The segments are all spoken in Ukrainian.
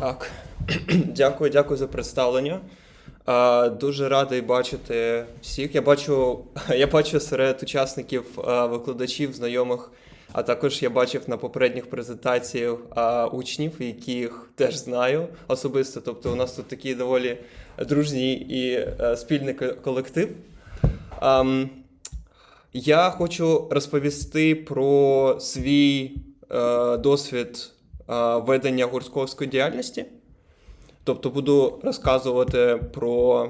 Так, дякую, дякую за представлення. Дуже радий бачити всіх. Я бачу, я бачу серед учасників викладачів, знайомих, а також я бачив на попередніх презентаціях учнів, яких теж знаю особисто. Тобто, у нас тут такий доволі дружній і е, спільний колектив. Я хочу розповісти про свій е, досвід ведення гуртковської діяльності. Тобто буду розказувати про,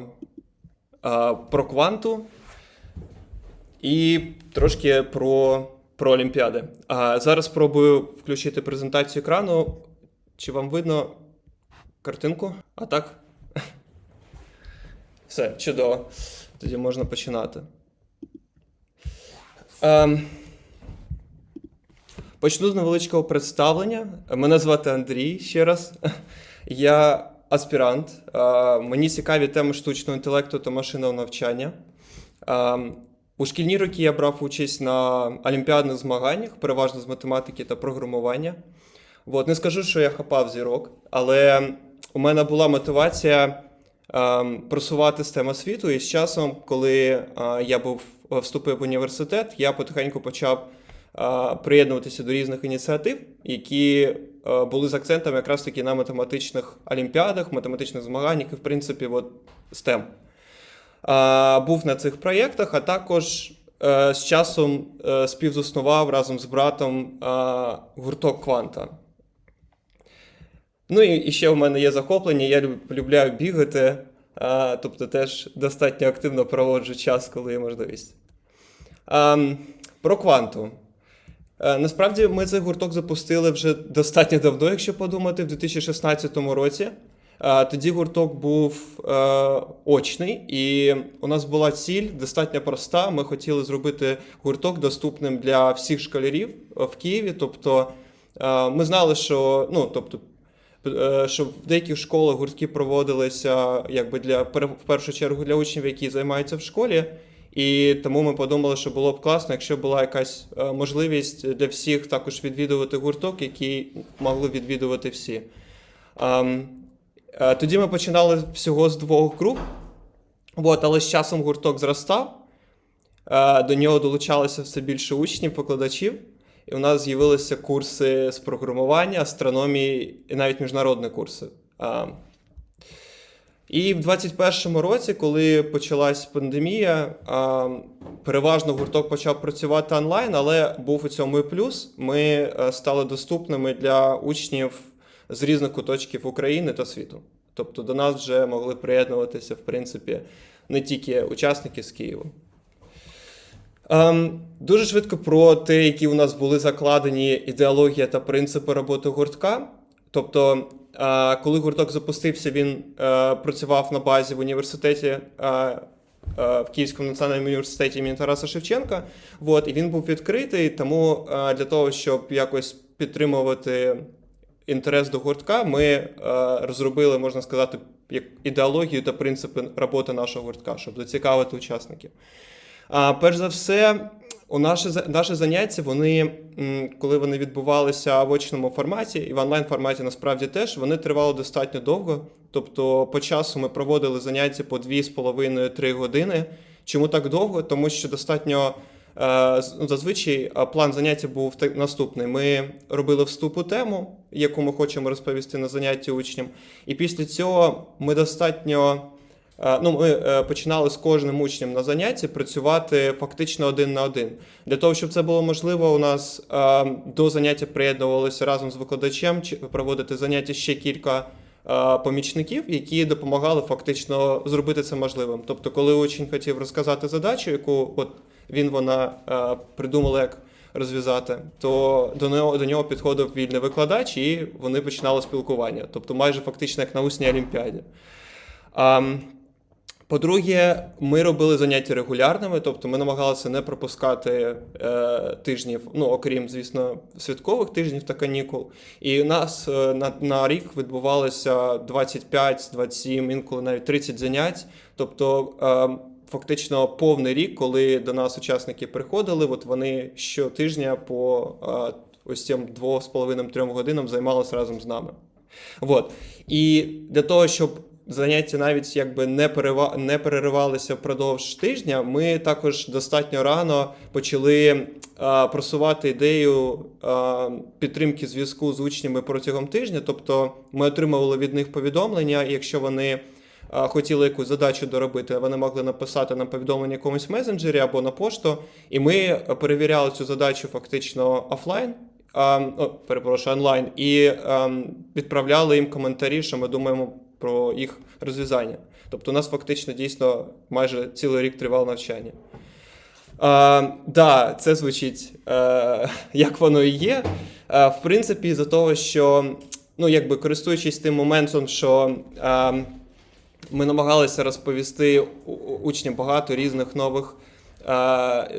е, про кванту і трошки про, про Олімпіади. А зараз спробую включити презентацію екрану. Чи вам видно картинку? А так? Все, чудово. Тоді можна починати. Ем, Почну з невеличкого представлення. Мене звати Андрій ще раз. Я аспірант. Мені цікаві теми штучного інтелекту та машинного навчання. У шкільні роки я брав участь на олімпіадних змаганнях, переважно з математики та програмування. От, не скажу, що я хапав зірок, але у мене була мотивація просувати STEM освіту, і з часом, коли я був вступив в університет, я потихеньку почав приєднуватися до різних ініціатив, які е, були з акцентом якраз таки на математичних олімпіадах, математичних змаганнях і, в принципі, от STEM. Е, Був на цих проєктах, а також е, з часом е, співзаснував разом з братом е, гурток Кванта. Ну і, ще в мене є захоплення, я люб- полюбляю бігати, тобто теж достатньо активно проводжу час, коли є можливість. Про кванту. Е, Насправді ми цей гурток запустили вже достатньо давно, якщо подумати, в 2016 році. Е, Тоді гурток був е, очний, і у нас була ціль достатньо проста. Ми хотіли зробити гурток доступним для всіх школярів в Києві. Тобто ми знали, що ну, тобто, що в деяких школах гуртки проводилися якби для в першу чергу для учнів, які займаються в школі. І тому ми подумали, що було б класно, якщо була якась е, можливість для всіх також відвідувати гурток, який могли відвідувати всі. Ем, е, Тоді ми починали всього з двох груп, от, але з часом гурток зростав. Е, До нього долучалося все більше учнів, викладачів, і у нас з'явилися курси з програмування, астрономії і навіть міжнародні курси. І в 21-му році, коли почалась пандемія, переважно гурток почав працювати онлайн, але був у цьому і плюс. Ми е, стали доступними для учнів з різних куточків України та світу. Тобто до нас вже могли приєднуватися, в принципі, не тільки учасники з Києва. Ем, дуже швидко про те, які у нас були закладені ідеологія та принципи роботи гуртка. Тобто, коли гурток запустився, він е, працював на базі в університеті. е, е, В Київському національному університеті імені Тараса Шевченка, От, і він був відкритий. Тому е, для того, щоб якось підтримувати інтерес до гуртка, ми е, розробили, можна сказати, як ідеологію та принципи роботи нашого гуртка, щоб зацікавити учасників. А, перш за все, у наші, наші заняття, вони, коли вони відбувалися в очному форматі і в онлайн форматі насправді теж, вони тривали достатньо довго. Тобто, по часу ми проводили заняття по 2,5-3 години. Чому так довго? Тому що достатньо. е, ну, Зазвичай е, план заняття був наступний. Ми робили вступ у тему, яку ми хочемо розповісти на занятті учням. І після цього ми достатньо Ну, ми е, починали з кожним учнем на занятті працювати фактично один на один. Для того, щоб це було можливо, у нас е, до заняття приєднувалися разом з викладачем проводити заняття ще кілька е, помічників, які допомагали фактично зробити це можливим. Тобто, коли учень хотів розказати задачу, яку от він вона е, придумала, як розв'язати, то до нього, до нього підходив вільний викладач, і вони починали спілкування. Тобто, майже фактично як на усній олімпіаді. По-друге, ми робили заняття регулярними, тобто ми намагалися не пропускати е, тижнів, ну окрім, звісно, святкових тижнів та канікул. І у нас е, на, на рік відбувалося 25, 27, інколи навіть 30 занять. Тобто, е, фактично повний рік, коли до нас учасники приходили, от вони щотижня по е, ось цим 2,5-3 годинам займалися разом з нами. От. І для того, щоб заняття навіть якби не перерива... не переривалися впродовж тижня, ми також достатньо рано почали а, просувати ідею а, підтримки зв'язку з учнями протягом тижня. Тобто ми отримували від них повідомлення, і якщо вони хотіли якусь задачу доробити, вони могли написати нам повідомлення якомусь месенджері або на пошту, і ми перевіряли цю задачу фактично офлайн. О, перепрошую, онлайн, і ем, відправляли їм коментарі, що ми думаємо про їх розв'язання. Тобто, у нас фактично дійсно майже цілий рік тривало навчання. Так, да, це звучить е, як воно і є. Е, в принципі, за того, що, ну, якби користуючись тим моментом, що е, ми намагалися розповісти учням багато різних нових е,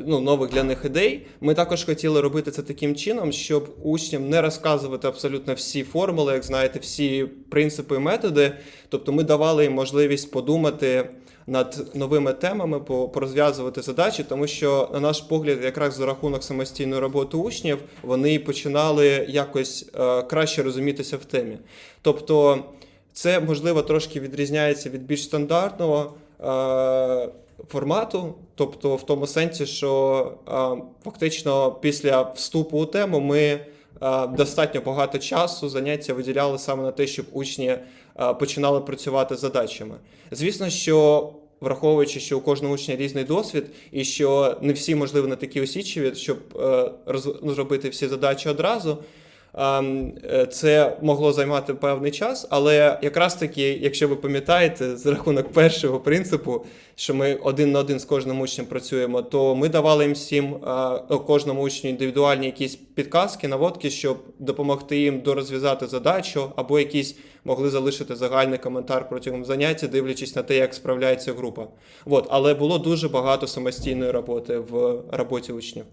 ну, нових для них ідей. Ми також хотіли робити це таким чином, щоб учням не розказувати абсолютно всі формули, як знаєте, всі принципи і методи. Тобто ми давали їм можливість подумати над новими темами, порозв'язувати задачі, тому що, на наш погляд, якраз за рахунок самостійної роботи учнів, вони починали якось е, краще розумітися в темі. Тобто, це можливо трошки відрізняється від більш стандартного е, формату, тобто в тому сенсі, що фактично після вступу у тему ми достатньо багато часу заняття виділяли саме на те, щоб учні починали працювати з задачами. Звісно, що враховуючи, що у кожного учня різний досвід, і що не всі, можливо, не такі осічливі, щоб е, ну, зробити всі задачі одразу. Ем, е, Це могло займати певний час, але якраз таки, якщо ви пам'ятаєте, за рахунок першого принципу, що ми один на один з кожним учнем працюємо, то ми давали їм всім е, ну, кожному учню індивідуальні якісь підказки, наводки, щоб допомогти їм дорозв'язати задачу, або якісь могли залишити загальний коментар протягом заняття, дивлячись на те, як справляється група. От, але було дуже багато самостійної роботи в роботі учнів.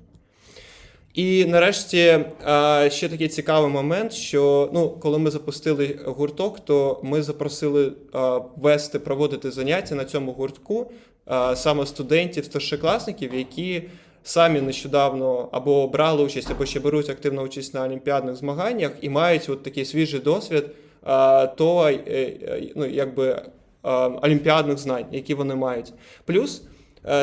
І нарешті е, ще такий цікавий момент, що ну, коли ми запустили гурток, то ми запросили е, вести, проводити заняття на цьому гуртку е, саме студентів, старшокласників, які самі нещодавно або брали участь, або ще беруть активну участь на олімпіадних змаганнях і мають от такий свіжий досвід то, ну, якби, олімпіадних знань, які вони мають. Плюс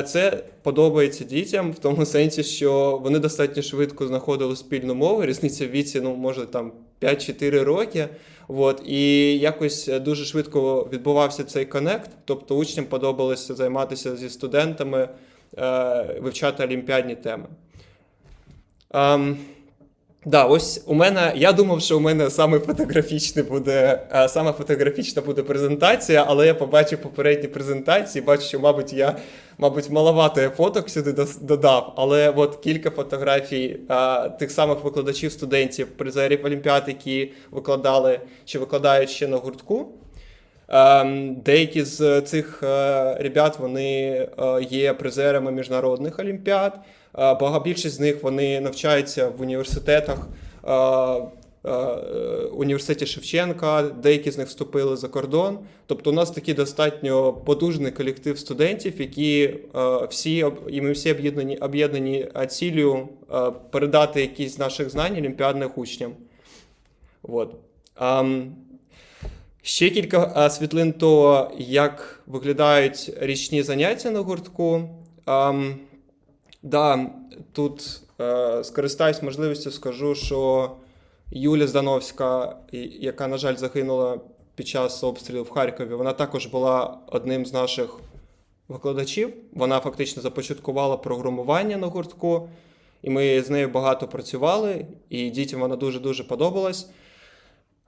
Це подобається дітям в тому сенсі, що вони достатньо швидко знаходили спільну мову. Різниця в віці, ну може там 5-4 роки. От, і якось е, дуже швидко відбувався цей коннект. Тобто учням подобалося займатися зі студентами, е, вивчати олімпіадні теми. Да, ось у мене. Я думав, що у мене саме фотографічне буде, е, саме фотографічна буде презентація, але я побачив попередні презентації, бачу, що, мабуть, я, мабуть, маловато фоток сюди додав. Але от кілька фотографій е, тих самих викладачів, студентів, призерів Олімпіад, які викладали чи викладають ще на гуртку. Ем, Деякі з цих е, ребят вони є призерами міжнародних олімпіад. Е, більшість з них вони навчаються в університетах. е, е, Університеті Шевченка, деякі з них вступили за кордон. Тобто, у нас такий достатньо потужний колектив студентів, які всі і ми всі об'єднані об'єднані цілею е, передати якісь наших знань олімпіадних учням. От. Ще кілька світлин того, як виглядають річні заняття на гуртку. Да, тут е, скористаюсь можливістю, скажу, що Юля Здановська, яка, на жаль, загинула під час обстрілу в Харкові, вона також була одним з наших викладачів. Вона фактично започаткувала програмування на гуртку, і ми з нею багато працювали, і дітям вона дуже-дуже подобалась.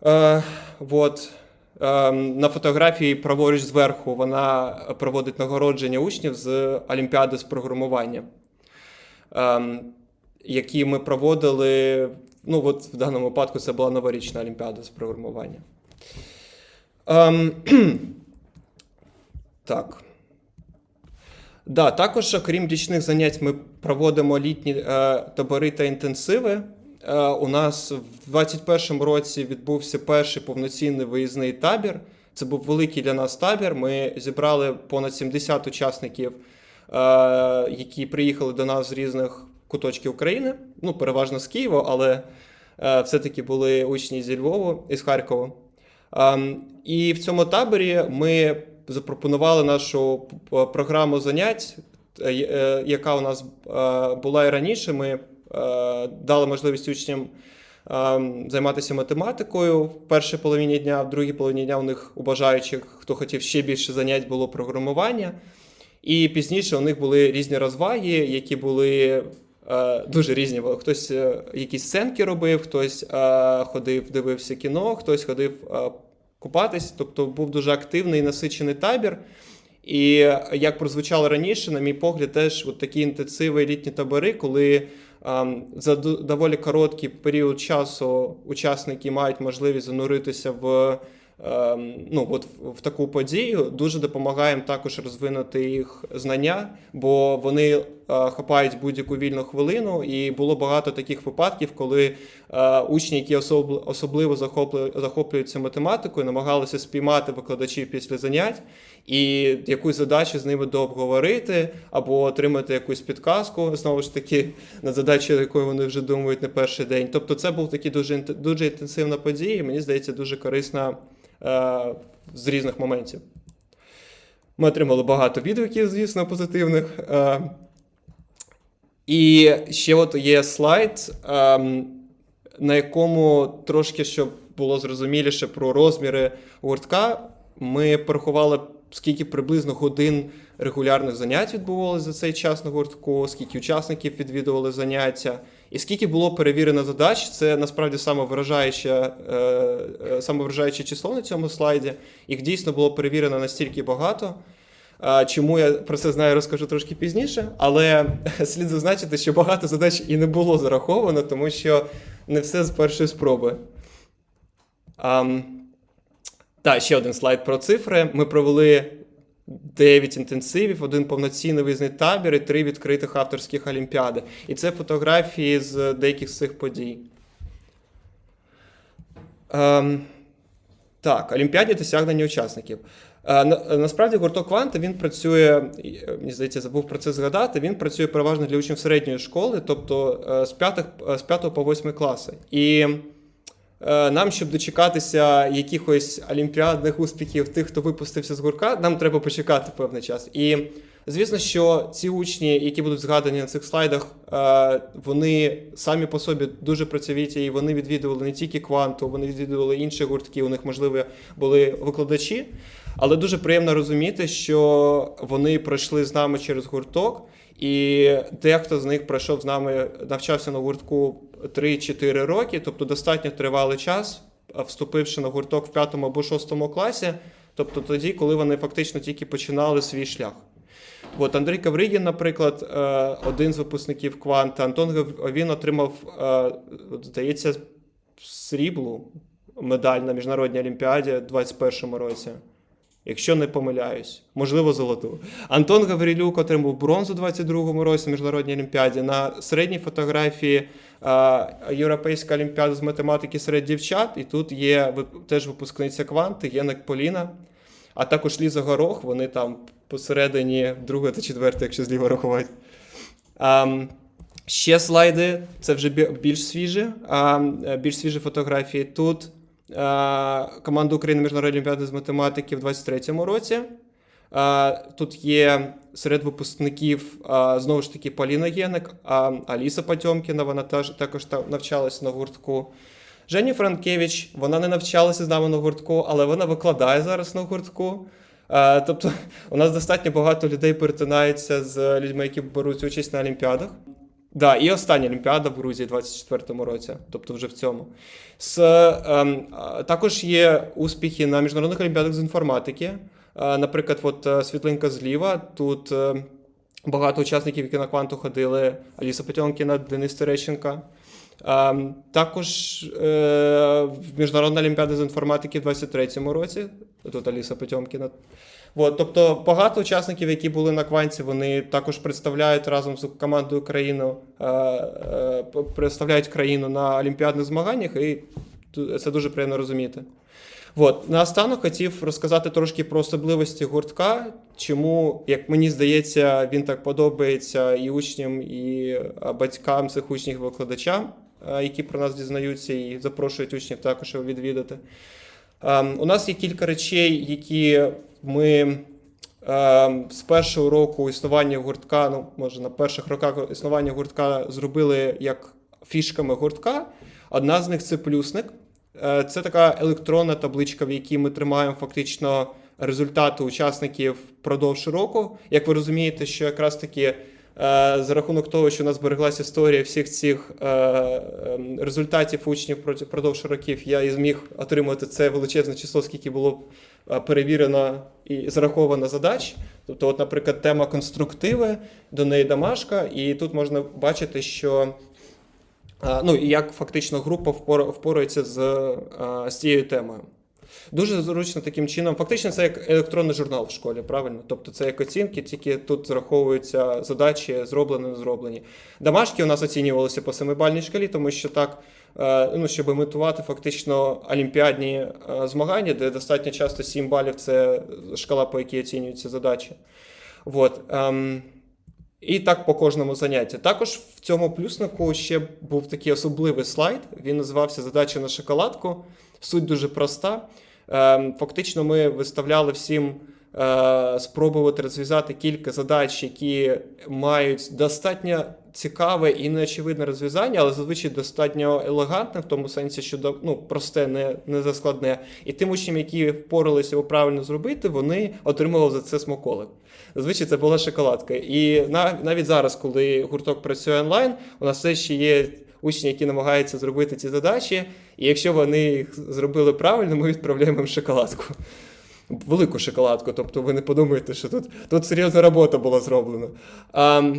Е, вот. Е, на фотографії праворуч зверху вона проводить нагородження учнів з Олімпіади з програмування, які ми проводили. Ну, от в даному випадку це була новорічна Олімпіада з програмування. Ем, так. Да, також, окрім річних занять, ми проводимо літні е, табори та інтенсиви. Е, у нас в 2021 році відбувся перший повноцінний виїзний табір. Це був великий для нас табір. Ми зібрали понад 70 учасників, які приїхали до нас з різних куточків України. Ну, переважно з Києва, але е, все-таки були учні зі Львова і з Харкова. Ем, І в цьому таборі ми запропонували нашу програму занять, е, е, яка у нас е, була і раніше. Ми е, дали можливість учням ем, займатися математикою в першій половині дня, в другій половині дня у них у бажаючих, хто хотів ще більше занять, було програмування. І пізніше у них були різні розваги, які були е, дуже різні. Хтось е, якісь сценки робив, хтось е, ходив, дивився кіно, хтось ходив купатись. Тобто був дуже активний і насичений табір. І як прозвучало раніше, на мій погляд, теж от такі інтенсиви літні табори, коли за доволі короткий період часу учасники мають можливість зануритися в, ну, от в, таку подію, дуже допомагає також розвинути їх знання, бо вони е, хапають будь-яку вільну хвилину. І було багато таких випадків, коли е, учні, які особ- особливо захоплю- захоплюються математикою, намагалися спіймати викладачів після занять і якусь задачу з ними дообговорити або отримати якусь підказку, знову ж таки, на задачу, якою вони вже думають не перший день. Тобто, це був такий дуже дуже інтенсивна подія, мені здається, дуже корисна з різних моментів. Ми отримали багато відгуків, звісно, позитивних. Е, і ще от є слайд, ем, на якому трошки щоб було зрозуміліше про розміри гуртка. Ми порахували, скільки приблизно годин регулярних занять відбувалося за цей час на гуртку, скільки учасників відвідували заняття, і скільки було перевірено задач. Це насправді самовиражаюче, е, е, самовиражаюче число на цьому слайді. Їх дійсно було перевірено настільки багато. Чому я про це знаю, розкажу трошки пізніше, але слід зазначити, що багато задач і не було зараховано, тому що не все з першої спроби. Um, так, ще один слайд про цифри. Ми провели 9 інтенсивів, один повноцінний виїзний табір і три відкритих авторських олімпіади. І це фотографії з деяких з цих подій. Ем, так, олімпіадні досягнення учасників. Е, на- Насправді гурток Кванта він працює, е, мені здається, забув про це згадати. Він працює переважно для учнів середньої школи, тобто е, з 5, з 5 по 8 класи. І е, нам, щоб дочекатися якихось олімпіадних успіхів тих, хто випустився з гуртка, нам треба почекати певний час. І звісно, що ці учні, які будуть згадані на цих слайдах, е, вони самі по собі дуже працьовиті, і вони відвідували не тільки кванту, вони відвідували інші гуртки. У них, можливо, були викладачі. Але дуже приємно розуміти, що вони пройшли з нами через гурток, і дехто з них пройшов з нами, навчався на гуртку 3-4 роки, тобто достатньо тривалий час, вступивши на гурток в 5 або 6 класі, тобто тоді, коли вони фактично тільки починали свій шлях. От Андрій Кавригін, наприклад, е, один з випускників Кванта. Антон він отримав, е, здається, сріблу медаль на міжнародній олімпіаді у 2021 році. Якщо не помиляюсь, можливо, золоту. Антон Гаврилюк отримав бронзу у 22-му році на міжнародній олімпіаді. На середній фотографії е, Європейська олімпіада з математики серед дівчат. І тут є теж випускниця кванти, Єнек Поліна, а також Ліза Горох. Вони там посередині друге та четверте, якщо зліва рахувати. Ам, ще слайди, це вже більш свіжі, е, більш свіжі фотографії. Тут е, команда України міжнародної олімпіади з математики в 23-му році. Е, Тут є серед випускників е, знову ж таки Поліна Єник, Аліса Потьомкіна, вона теж також навчалася на гуртку. Жені Франкевич, вона не навчалася з нами на гуртку, але вона викладає зараз на гуртку. Тобто, у нас достатньо багато людей перетинаються з людьми, які беруть участь на олімпіадах. Да, і остання Олімпіада в Грузії у 24-му році, тобто вже в цьому. З, ем, також є успіхи на міжнародних олімпіадах з інформатики. Е, наприклад, от е, світлинка зліва. Тут е, багато учасників, які на кванту ходили: Аліса Потьомкіна, Денис Терещенка. Ем, також е, Міжнародна олімпіада з інформатики в 23-му році. Тут Аліса Потьомкіна. От, тобто багато учасників, які були на кванті, вони також представляють разом з командою країну, е, е, представляють країну на олімпіадних змаганнях, і це дуже приємно розуміти. От, наостанок хотів розказати трошки про особливості гуртка, чому, як мені здається, він так подобається і учням, і батькам цих учнів, викладачам, е, які про нас дізнаються і запрошують учнів також його відвідати. Ем, У нас є кілька речей, які ми е, з першого року існування гуртка, ну може на перших роках існування гуртка зробили як фішками гуртка. Одна з них це плюсник. Е, Це така електронна табличка, в якій ми тримаємо фактично результати учасників впродовж року. Як ви розумієте, що якраз таки за рахунок того, що у нас збереглася історія всіх цих е, ем, результатів учнів впродовж років, я і зміг отримати це величезне число, скільки було е, перевірено і зараховано задач. Тобто, от, наприклад, тема конструктиви, до неї домашка, і тут можна бачити, що Ну як фактично група впорається з, з цією темою. Дуже зручно таким чином. Фактично, це як електронний журнал в школі, правильно? Тобто це як оцінки, тільки тут зраховуються задачі, зроблені, не зроблені. Домашки у нас оцінювалися по семибальній шкалі, тому що так, е, ну, щоб імітувати фактично олімпіадні е, змагання, де достатньо часто 7 балів це шкала, по якій оцінюються задачі. От. ем, і так по кожному занятті. Також в цьому плюснику ще був такий особливий слайд. Він називався Задача на шоколадку. Суть дуже проста. Ем, Фактично, ми виставляли всім е, спробувати розв'язати кілька задач, які мають достатньо цікаве і неочевидне розв'язання, але зазвичай достатньо елегантне, в тому сенсі, що ну, просте, не, не заскладне. І тим учням, які впоралися його правильно зробити, вони отримували за це смаколик. Зазвичай це була шоколадка. І на- навіть зараз, коли гурток працює онлайн, у нас все ще є учні, які намагаються зробити ці задачі. І якщо вони їх зробили правильно, ми відправляємо їм шоколадку. Велику шоколадку, тобто ви не подумаєте, що тут, тут серйозна робота була зроблена. А,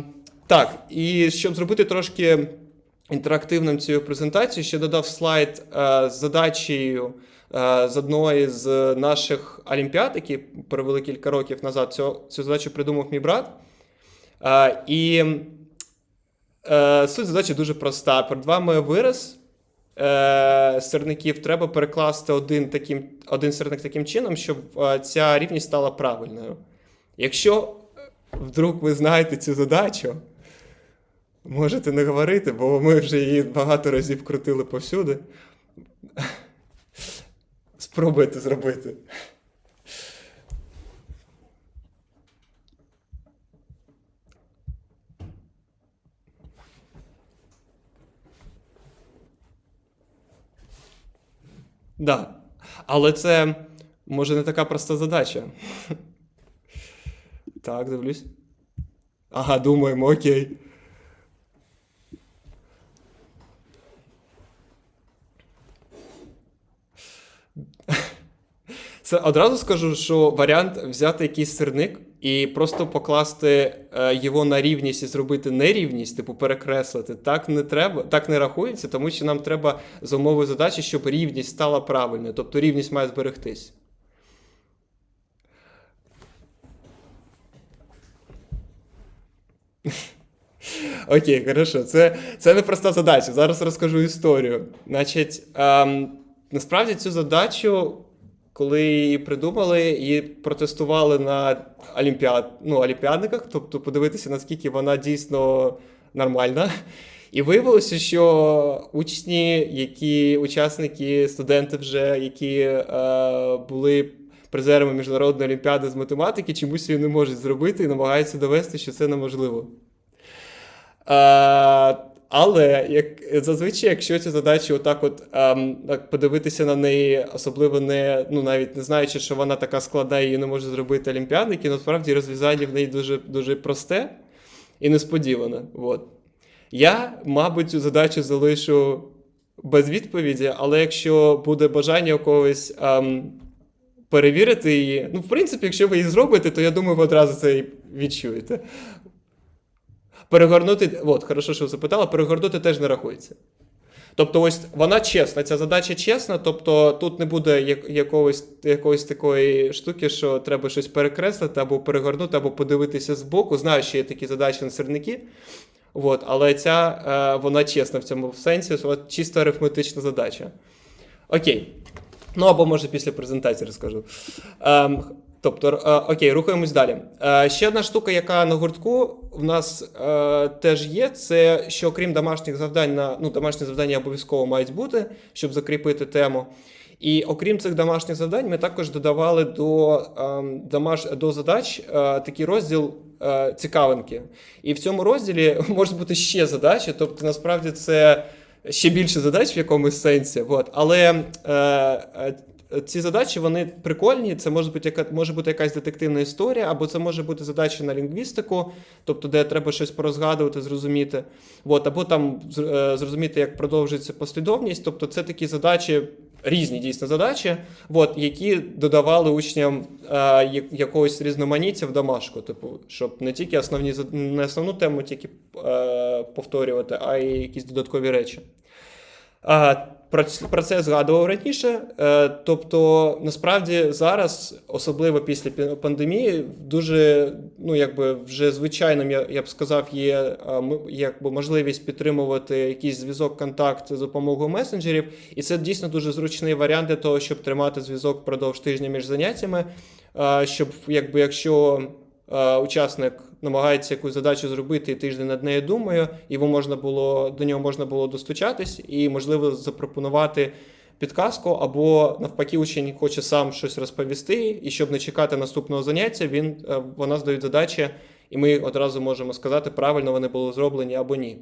так, і щоб зробити трошки інтерактивним цю презентацію, ще додав слайд е, з задачею е, з одної з наших олімпіад, які провели кілька років назад. Цю, цю задачу придумав мій брат. Е, і е, суть задачі дуже проста. Перед вами вираз е, сирників. Треба перекласти один, таким, один сирник таким чином, щоб е, ця рівність стала правильною. Якщо вдруг ви знаєте цю задачу, можете не говорити, бо ми вже її багато разів крутили повсюди. Спробуйте зробити. Да. Але це може не така проста задача. Так, дивлюсь. Ага, думаємо, окей. Це одразу скажу, що варіант взяти якийсь сирник і просто покласти е, його на рівність і зробити нерівність, типу перекреслити, так не треба, так не рахується, тому що нам треба за умови задачі, щоб рівність стала правильною. Тобто рівність має зберегтись. Окей, хорошо. Це, це не проста задача. Зараз розкажу історію. Значить, ем, насправді цю задачу, коли її придумали, її протестували на олімпіад, ну, олімпіадниках, тобто подивитися, наскільки вона дійсно нормальна. І виявилося, що учні, які учасники, студенти вже, які е, були призерами міжнародної олімпіади з математики, чомусь її не можуть зробити і намагаються довести, що це неможливо. А, але як зазвичай, якщо цю задачу отак от ем, так подивитися на неї, особливо не ну навіть не знаючи, що вона така складна і не може зробити олімпіадники, насправді розв'язання в неї дуже дуже просте і несподіване. От. Я, мабуть, цю задачу залишу без відповіді, але якщо буде бажання у когось ем, перевірити її, ну, в принципі, якщо ви її зробите, то я думаю, ви одразу це відчуєте. Перегорнути, от, хорошо, що запитала, перегорнути теж не рахується. Тобто, ось вона чесна, ця задача чесна, тобто тут не буде як- якогось, якоїсь такої штуки, що треба щось перекреслити або перегорнути, або подивитися збоку. Знаю, що є такі задачі на сирники. От, але ця е, вона чесна в цьому сенсі, от, чисто арифметична задача. Окей. Ну або може після презентації розкажу. Тобто, е, окей, рухаємось далі. Е, ще одна штука, яка на гуртку в нас е, теж є, це що окрім домашніх завдань, на, ну, домашні завдання обов'язково мають бути, щоб закріпити тему. І окрім цих домашніх завдань, ми також додавали до, ем, домаш... до задач е, такий розділ е, цікавинки. І в цьому розділі можуть бути ще задачі, тобто насправді це ще більше задач в якомусь сенсі. От. Але е, е, ці задачі вони прикольні. Це може бути яка може бути якась детективна історія, або це може бути задача на лінгвістику, тобто де треба щось порозгадувати, зрозуміти. От, або там е, зрозуміти, як продовжується послідовність. Тобто, це такі задачі. Різні дійсно задачі, от, які додавали учням е, якогось різноманіття в домашку, типу, щоб не тільки основні не основну тему тільки е, повторювати, а й якісь додаткові речі. Про, це згадував раніше. Е, Тобто, насправді зараз, особливо після пі- пандемії, дуже ну якби вже звичайним, я, б сказав, є якби можливість підтримувати якийсь зв'язок, контакт за допомогою месенджерів, і це дійсно дуже зручний варіант для того, щоб тримати зв'язок впродовж тижня між заняттями. Щоб, якби, якщо учасник намагається якусь задачу зробити і тиждень над нею думає, йому можна було до нього можна було достучатись і, можливо, запропонувати підказку, або навпаки, учень хоче сам щось розповісти, і щоб не чекати наступного заняття, він е, вона здають задачі, і ми одразу можемо сказати, правильно вони були зроблені або ні.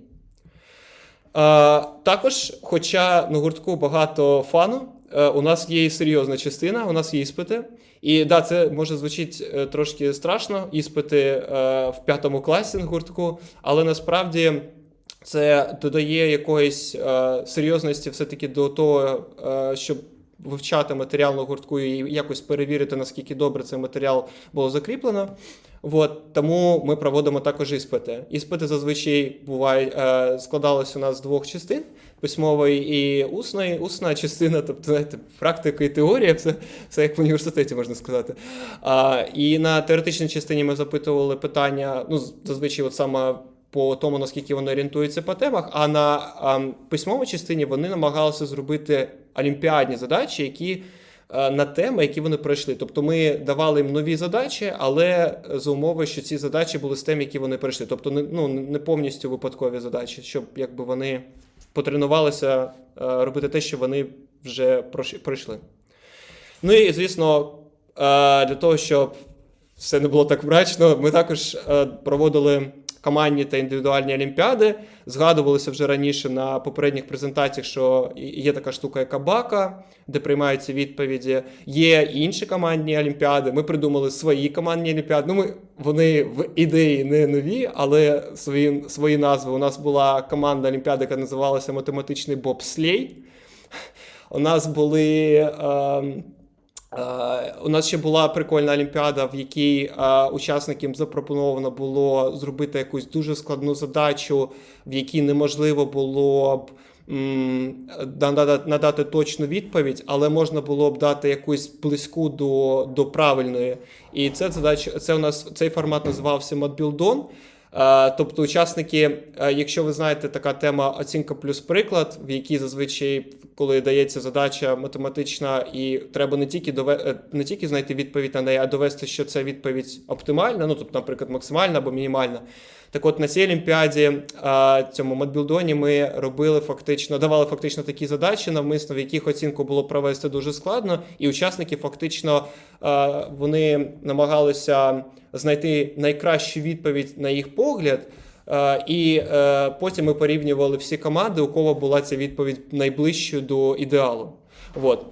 А, також, хоча на гуртку багато фану, е, у нас є і серйозна частина, у нас є іспити. І да, це може звучить е, трошки страшно, іспити е, в п'ятому класі на гуртку, але насправді це додає якоїсь е, серйозності все-таки до того, е, щоб вивчати матеріал на гуртку і якось перевірити, наскільки добре цей матеріал було закріплено. От, тому ми проводимо також іспити. Іспити зазвичай бувають, е, складалися у нас з двох частин: письмової і усної. Усна частина, тобто знаєте, практика і теорія, все, все як в університеті можна сказати. А, і на теоретичній частині ми запитували питання, ну, зазвичай, от саме по тому, наскільки вони орієнтуються по темах. А на а, письмовій частині вони намагалися зробити олімпіадні задачі, які е, на теми, які вони пройшли. Тобто ми давали їм нові задачі, але за умови, що ці задачі були з тем, які вони пройшли. Тобто, не, ну, не повністю випадкові задачі, щоб якби вони потренувалися е, робити те, що вони вже пройшли. Ну і звісно, е, для того, щоб все не було так мрачно, ми також проводили командні та індивідуальні олімпіади. Згадувалося вже раніше на попередніх презентаціях, що є така штука, як Абака, де приймаються відповіді. Є інші командні олімпіади. Ми придумали свої командні олімпіади. Ну, ми, вони в ідеї не нові, але свої, свої назви. У нас була команда олімпіади, яка називалася Математичний бобслей. У нас були. Е, У нас ще була прикольна олімпіада, в якій е, учасникам запропоновано було зробити якусь дуже складну задачу, в якій неможливо було б надати, точну відповідь, але можна було б дати якусь близьку до, до правильної. І це задача, це у нас цей формат називався Madbuildon. Е, Тобто, учасники, е, якщо ви знаєте, така тема оцінка плюс приклад, в якій зазвичай, коли дається задача математична, і треба не тільки дове... е, не тільки знайти відповідь на неї, а довести, що ця відповідь оптимальна, ну тобто, наприклад, максимальна або мінімальна. Так от на цій олімпіаді, цьому Матбілдоні, ми робили фактично, давали фактично такі задачі, навмисно, в яких оцінку було провести дуже складно, і учасники фактично вони намагалися знайти найкращу відповідь на їх погляд. І е, потім ми порівнювали всі команди, у кого була ця відповідь найближчою до ідеалу. От.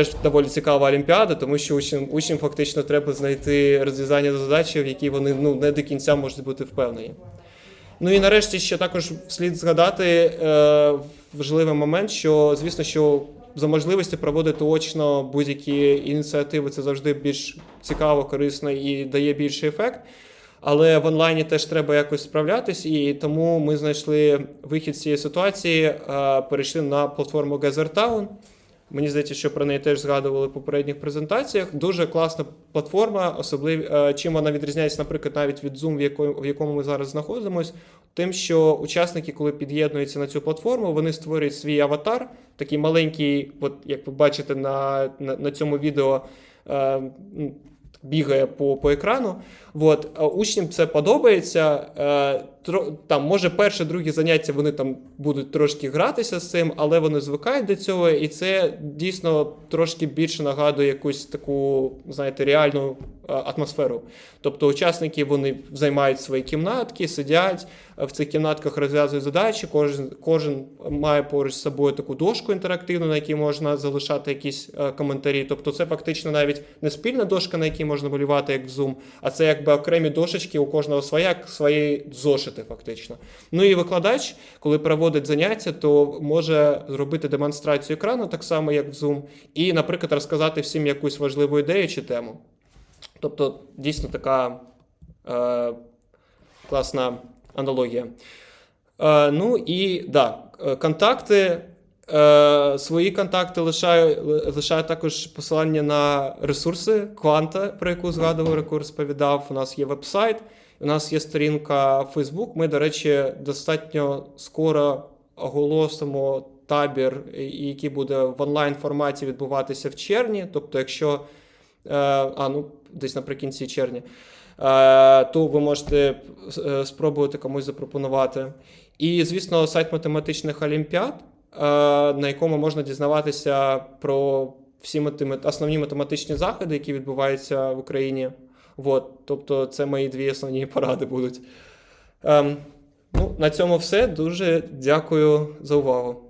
Теж доволі цікава олімпіада, тому що учням, учням фактично треба знайти розв'язання задачі, в які вони ну, не до кінця можуть бути впевнені. Ну і нарешті ще також слід згадати е, важливий момент, що звісно, що за можливості проводити очно будь-які ініціативи це завжди більш цікаво, корисно і дає більший ефект. Але в онлайні теж треба якось справлятись, і тому ми знайшли вихід з цієї ситуації, е, перейшли на платформу GatherTown. Мені здається, що про неї теж згадували в попередніх презентаціях. Дуже класна платформа, особливо е, чим вона відрізняється, наприклад, навіть від Zoom, в якому, в якому ми зараз знаходимося, тим, що учасники, коли під'єднуються на цю платформу, вони створюють свій аватар, такий маленький, от як ви бачите на, на, на цьому відео. е, Бігає по, по екрану. От, учням це подобається. Там, може, перше, друге заняття вони там будуть трошки гратися з цим, але вони звикають до цього, і це дійсно трошки більше нагадує якусь таку, знаєте, реальну е, атмосферу. Тобто учасники вони займають свої кімнатки, сидять е, в цих кімнатках, розв'язують задачі. Кожен, кожен має поруч з собою таку дошку інтерактивну, на якій можна залишати якісь е, коментарі. Тобто, це фактично навіть не спільна дошка, на якій можна малювати, як в Zoom, а це якби окремі дошечки, у кожного своя, як свої зошити, фактично. Ну і викладач, коли проводить заняття, то може зробити демонстрацію екрану, так само, як в Zoom, і, наприклад, розказати всім якусь важливу ідею чи тему. Тобто, дійсно така е, класна аналогія. Е, ну і да, контакти. Е, свої контакти лишаю, лишаю також посилання на ресурси Кванта, про яку згадував, яку розповідав. У нас є веб-сайт, у нас є сторінка Facebook. Ми, до речі, достатньо скоро оголосимо табір, який буде в онлайн форматі відбуватися в червні. Тобто, якщо е, а, ну, десь наприкінці червня, е, то ви можете е, спробувати комусь запропонувати. І, звісно, сайт математичних олімпіад, на якому можна дізнаватися про всі основні математичні заходи, які відбуваються в Україні. Вот. Тобто, це мої дві основні поради будуть. Ем, ну, на цьому все. Дуже дякую за увагу.